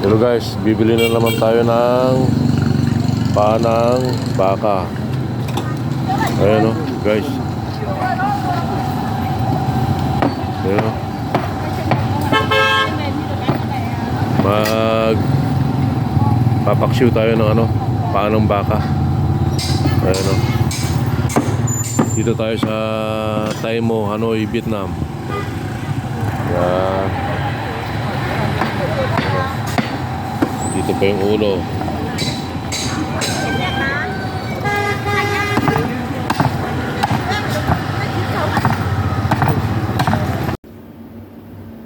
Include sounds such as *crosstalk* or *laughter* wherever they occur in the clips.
Hello guys, bibili na naman tayo ng panang baka. Ayan o, guys. Ayan o. Mag papaksiw tayo ng ano, panang baka. Ayan o. Dito tayo sa Taimo, Hanoi, Vietnam. Ayan. Dito pa yung ulo.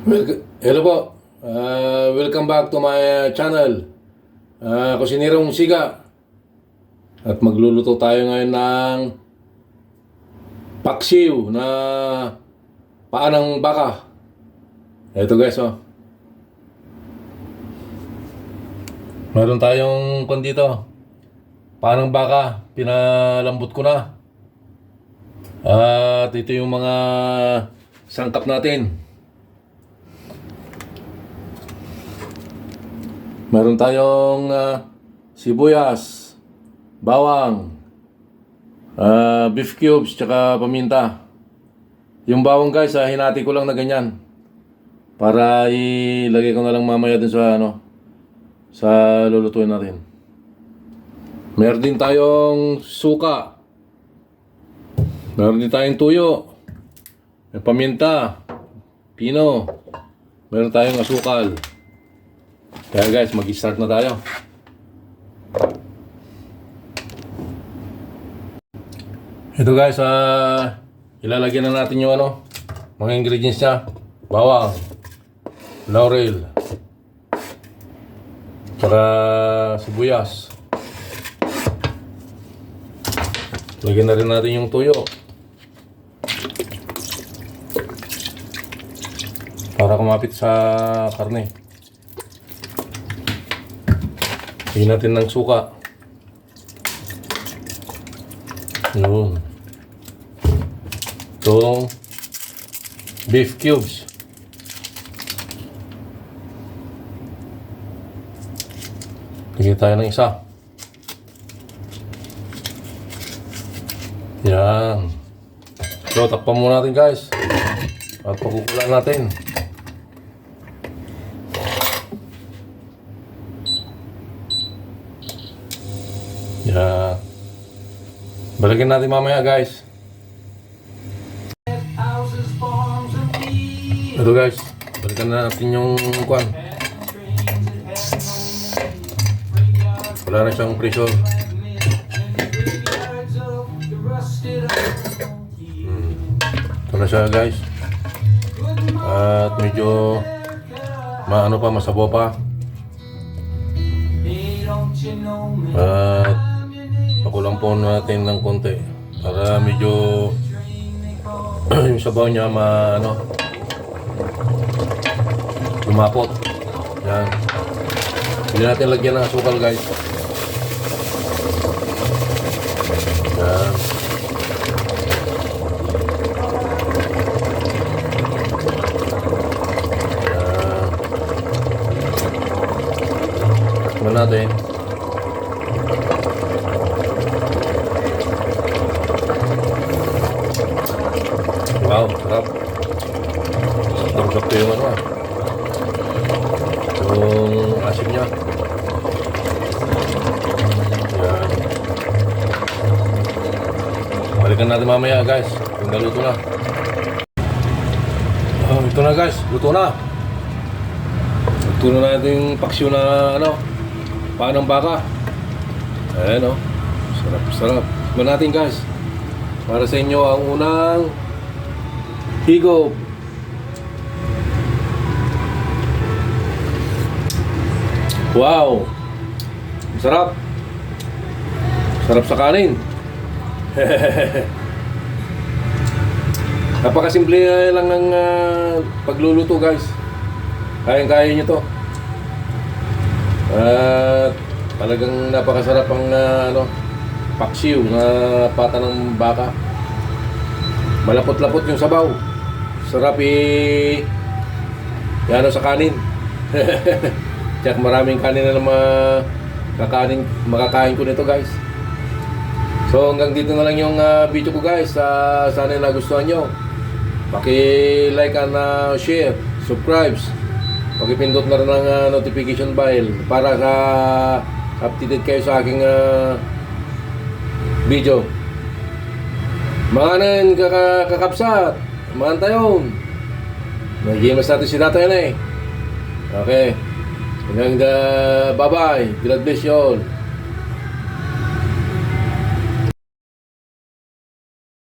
Welcome, hello po. Uh, welcome back to my channel. Uh, Kusinirong Siga. At magluluto tayo ngayon ng paksiw na paanang baka. Ito guys, oh. Meron tayong kon dito. Paanang baka, pinalambot ko na. At ito yung mga sangkap natin. Meron tayong ah, sibuyas, bawang, ah, beef cubes, tsaka paminta. Yung bawang guys, ah, hinati ko lang na ganyan. Para ilagay ko na lang mamaya dun sa ano, sa lulutuin natin. Meron din tayong suka. Meron din tayong tuyo. May paminta. Pino. Meron tayong asukal. Kaya guys, mag-start na tayo. Ito guys, ah ilalagyan na natin yung ano, mga ingredients niya. Bawang, laurel, tsaka sibuyas. Lagyan na rin natin yung tuyo. Para kumapit sa karne. Lagyan natin ng suka. Yun. Itong beef cubes. Lagyan tayo ng isa. Yan. So, takpan muna natin guys. At pakukulan natin. Yan. Balikin natin mamaya guys. Ito guys. Balikan na natin yung kwan. Wala na siyang pressure. Ito na siya guys. At medyo maano pa, masabo pa. At pakulang po natin ng konti para medyo *clears throat* yung sabaw niya ma ano lumapot. Yan. Hindi natin lagyan ng asukal guys. Tikman natin. Wow, sarap. Sakto-sakto yung ano ah. Yung asim niya. Yan. Balikan natin mamaya guys. Kung naluto na. Oh, ito na guys. Luto na. Luto na natin yung paksyo na ano. Panang baka. Ayan oh. Sarap, sarap. Tignan natin guys. Para sa inyo ang unang higop. Wow! Sarap! Sarap sa kanin. *laughs* Napakasimple lang ng ah, pagluluto guys. Kayang-kaya nyo to. At talagang napakasarap ang ah, ano, paksiw na pata ng baka. Malapot-lapot yung sabaw. Sarap i... Yan sa kanin. *laughs* Tsaka maraming kanin na naman kakanin, makakain ko nito guys. So hanggang dito na lang yung ah, video ko guys. Ah, sana nagustuhan nyo. Paki-like and ah, share, subscribe. Paki-pindot na rin ng ah, notification bell para sa updated kayo sa aking ah, video. Mga nan kaka kakapsat, mga tayon. Nagimas natin si tatay na eh. Okay. Hanggang uh, bye-bye. God bless you all.